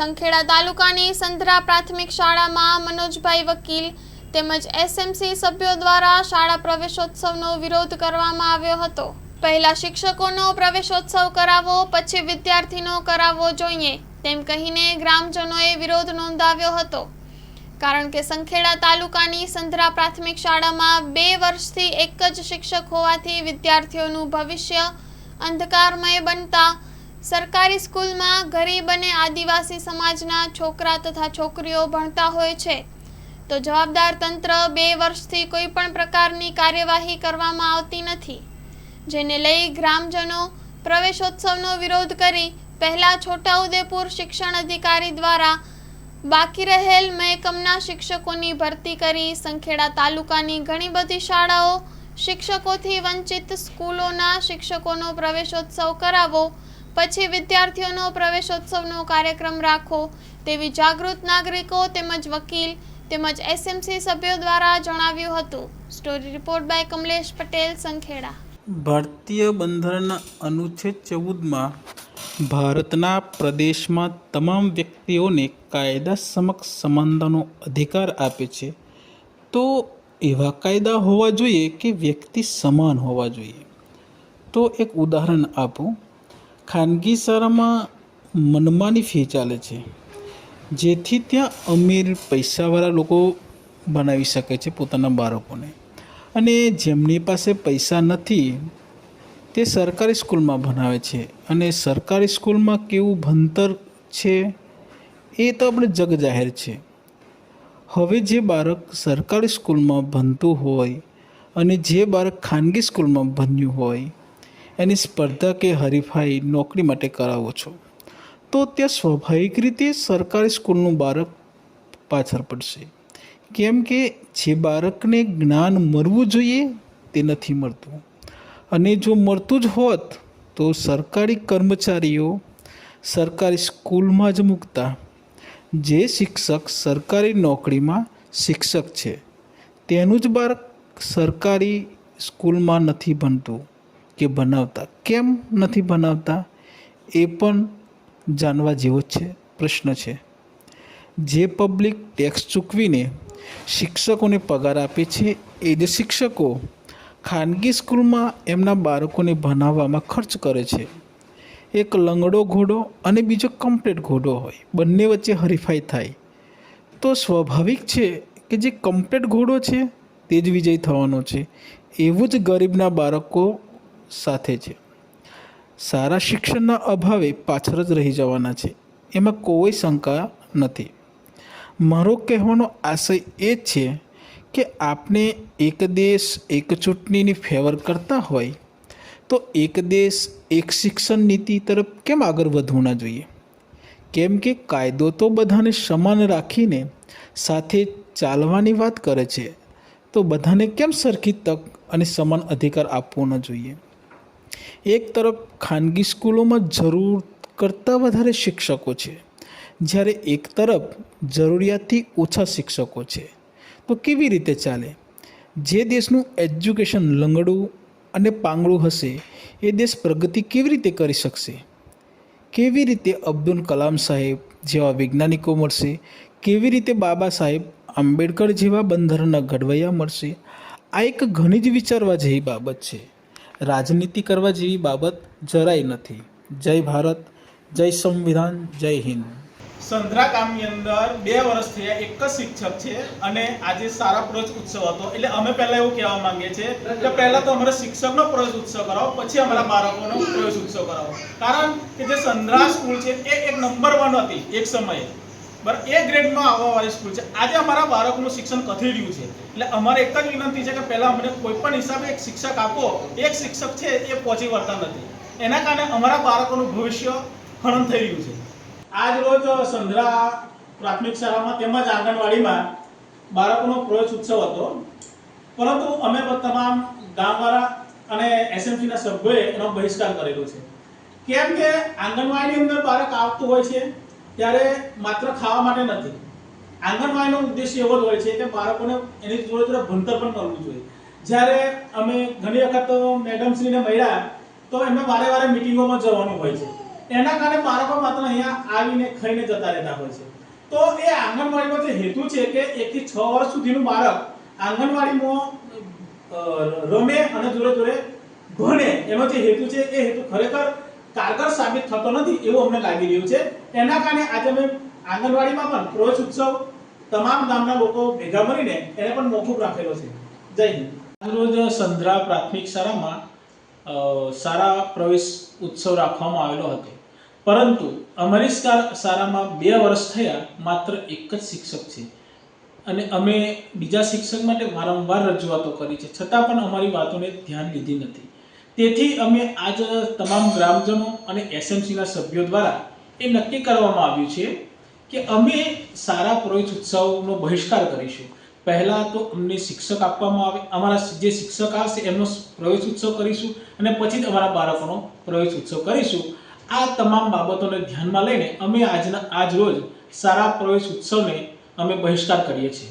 સંખેડા તાલુકાની સંધરા પ્રાથમિક શાળામાં મનોજભાઈ વકીલ તેમજ એસએમસી સભ્યો દ્વારા શાળા પ્રવેશોત્સવનો વિરોધ કરવામાં આવ્યો હતો. પહેલા શિક્ષકોનો પ્રવેશોત્સવ કરાવો, પછી વિદ્યાર્થીનો કરાવવો જોઈએ, તેમ કહીને ગ્રામજનોએ વિરોધ નોંધાવ્યો હતો. કારણ કે સંખેડા તાલુકાની સંધરા પ્રાથમિક શાળામાં બે વર્ષથી એક જ શિક્ષક હોવાથી વિદ્યાર્થીઓનું ભવિષ્ય અંધકારમય બનતા સરકારી સ્કૂલમાં ગરીબ અને આદિવાસી સમાજના છોકરા તથા છોકરીઓ ભણતા હોય છે. તો જવાબદાર તંત્ર બે વર્ષથી કોઈ પણ પ્રકારની કાર્યવાહી કરવામાં આવતી નથી. જેને લઈ ગ્રામજનો પ્રવેશોત્સવનો વિરોધ કરી પહેલા છોટાઉદેપુર શિક્ષણ અધિકારી દ્વારા બાકી રહેલ મહેકમના શિક્ષકોની ભરતી કરી સંખેડા તાલુકાની ઘણી બધી શાળાઓ શિક્ષકોથી વંચિત સ્કૂલોના શિક્ષકોનો પ્રવેશોત્સવ કરાવો પછી વિદ્યાર્થીઓનો પ્રવેશોત્સવનો કાર્યક્રમ રાખો. તેવી જાગૃત નાગરિકો તેમજ વકીલ તેમજ એસએમસી સભ્યો દ્વારા જણાવ્યું હતું. Story report by Kamlesh Patel, Sankheda. ભારતીય બંધારણના અનુચ્છેદ ચૌદમાં ભારતના પ્રદેશમાં તમામ વ્યક્તિઓને કાયદા સમક્ષ સમાનતાનો અધિકાર આપે છે. તો એવા કાયદા હોવા જોઈએ કે વ્યક્તિ સમાન હોવા જોઈએ? તો એક ઉદાહરણ આપું. ખાનગી શાળામાં મનમાની ફી ચાલે છે. જેથી ત્યાં અમીર પૈસાવાળા લોકો બનાવી શકે છે પોતાના બાળકોને. અને જેમની પાસે પૈસા નથી, તે સરકારી સ્કૂલમાં ભણાવે છે. અને સરકારી સ્કૂલમાં કેવું ભણતર છે, એ તો આપણે જગ જાહેર છે. હવે જે બાળક સરકારી સ્કૂલમાં ભણતું હોય, અને જે બાળક ખાનગી સ્કૂલમાં ભણ્યું હોય એની સ્પર્ધા કે હરીફાઈ નોકરી માટે કરાવો છો, તો ત્યાં સ્વાભાવિક રીતે સરકારી સ્કૂલનું બાળક પાછળ પડશે. કેમ કે જે બાળકને જ્ઞાન મળવું જોઈએ, તે નથી મળતું. અને જો મળતું જ હોત, તો સરકારી કર્મચારીઓ સરકારી સ્કૂલમાં જ મૂકતા. જે શિક્ષક સરકારી નોકરીમાં શિક્ષક છે, તેનું જ બાળક સરકારી સ્કૂલમાં નથી ભણતું. કે બનાવતા? કેમ નથી બનાવતા? એ પણ જાણવા જેવો છે, પ્રશ્ન છે. જે પબ્લિક ટેક્સ ચૂકવીને શિક્ષકોને પગાર આપે છે, એ જ શિક્ષકો ખાનગી સ્કૂલમાં એમના બાળકોને ભણાવવામાં ખર્ચ કરે છે. એક લંગડો ઘોડો અને બીજો કમ્પ્લેટ ઘોડો હોય, બંને વચ્ચે હરીફાઈ થાય. તો સ્વાભાવિક છે કે જે કમ્પ્લેટ ઘોડો છે, તે જ વિજય થવાનો છે. એવું જ ગરીબના બાળકો સાથે છે. સારા શિક્ષણના અભાવે પાછળ જ રહી જવાના છે. એમાં કોઈ શંકા નથી. મારો કહેવાનો આશય એ છે કે આપણે એક દેશ એક ચૂંટણીની ફેવર કરતા હોય, તો એક દેશ એક શિક્ષણ નીતિ તરફ કેમ આગળ વધવું ના જોઈએ? કેમ કે કાયદો તો બધાને સમાન રાખીને સાથે ચાલવાની વાત કરે છે, તો બધાને કેમ સરખી તક અને સમાન અધિકાર આપવો ન જોઈએ? એક તરફ ખાનગી સ્કૂલોમાં જરૂર કરતાં વધારે શિક્ષકો છે. જ્યારે એક તરફ જરૂરિયાતથી ઓછા શિક્ષકો છે. તો કેવી રીતે ચાલે? જે દેશનું એજ્યુકેશન લંગડું અને પાંગળું હશે, એ દેશ પ્રગતિ કેવી રીતે કરી શકશે? કેવી રીતે અબ્દુલ કલામ સાહેબ જેવા વૈજ્ઞાનિકો મળશે? કેવી રીતે બાબા સાહેબ આંબેડકર જેવા બંધારણના ઘડવૈયા મળશે? આ એક ઘણી જ વિચારવા જેવી બાબત છે. રાજનીતિ કરવા જેવી બાબત જરાય નથી. જય ભારત, જય સંવિધાન, જય હિન્દ. સંધરા ગામની અંદર બે વર્ષ થયા એક જ શિક્ષક છે અને આજે સારા પ્રજ ઉત્સવ હતો. એટલે અમે પહેલા એવું કહેવા માંગીએ છીએ કે પહેલા તો અમારા શિક્ષકનો પ્રજ ઉત્સવ કરાવો, પછી અમારા બાળકોનો પ્રજ ઉત્સવ કરાવો. કારણ કે જે સંધ્રા સ્કૂલ છે એ એક નંબર વન હતી એક સમયે. બરાબર? એ ગ્રેડમાં આવવાવાળી સ્કૂલ છે. આજે અમારા બાળકોનું શિક્ષણ કથળી રહ્યું છે. એટલે અમારે એક જ વિનંતી છે કે પહેલાં અમને કોઈ પણ હિસાબે એક શિક્ષક આપો. એક શિક્ષક છે એ પહોંચી વળતા નથી. એના કારણે અમારા બાળકોનું ભવિષ્ય હરણ થઈ રહ્યું છે. આજ રોજ સંધરા પ્રાથમિક શાળામાં તેમજ આંગણવાડીમાં બાળકોનો પ્રવેશ ઉત્સવ હતો. પરંતુ અમે તમામ ગામવાળા અને એસએમસીના સભ્યોએ એનો બહિષ્કાર કરેલો છે. કેમ કે આંગણવાડીની અંદર બાળક આવતું હોય છે. ત્યારે માત્ર ખાવા માટે નથી. આંગણવાડીનો ઉદ્દેશ એવો જ હોય છે કે બાળકોને એની જોડે જોડે ભણતર પણ કરવું જોઈએ. જ્યારે અમે ઘણી વખત મેડમશ્રીને મળ્યા, તો એમને વારે વારે મિટિંગોમાં જવાનું હોય છે. એના કારણે બાળકો માત્ર અહીંયા આવીને ખાઈને જતા રહેતા હોય છે. તો એ આંગણવાડીનો જે હેતુ છે કે એકથી છ વર્ષ સુધીનું બાળક આંગણવાડીમાં રમે અને જોડે જોડે ભણે. એનો જે હેતુ છે એ હેતુ ખરેખર કારગર સાબિત થતો નથી એવું અમને લાગી રહ્યું છે. એના કારણે આજે અમે આંગણવાડીમાં પણ પ્રવેશ ઉત્સવ તમામ ગામના લોકો ભેગા મળીને એને પણ મોકૂફ રાખેલો છે. જય હિન્દ. આજરોજ સંધ્રા પ્રાથમિક શાળામાં સારા પ્રવેશ ઉત્સવ રાખવામાં આવેલો હતો. પરંતુ અમારી શાળામાં બે વર્ષ થયા માત્ર એક જ શિક્ષક છે. અને અમે બીજા શિક્ષક માટે વારંવાર રજૂઆતો કરી છે. છતાં પણ અમારી વાતોને ધ્યાન લીધી નથી. તેથી અમે આજ તમામ ગ્રામજનો અને એસએમસીના સભ્યો દ્વારા એ નક્કી કરવામાં આવ્યું છે કે અમે સારા પ્રવેશ ઉત્સવનો બહિષ્કાર કરીશું. પહેલાં તો અમને શિક્ષક આપવામાં આવે, અમારા જે શિક્ષક આવશે એમનો પ્રવેશ ઉત્સવ કરીશું અને પછી જ અમારા બાળકોનો પ્રવેશ ઉત્સવ કરીશું. આ તમામ બાબતોને ધ્યાનમાં લઈને અમે આજના, આજ રોજ સારા પ્રવેશ ઉત્સવને અમે બહિષ્કાર કરીએ છીએ.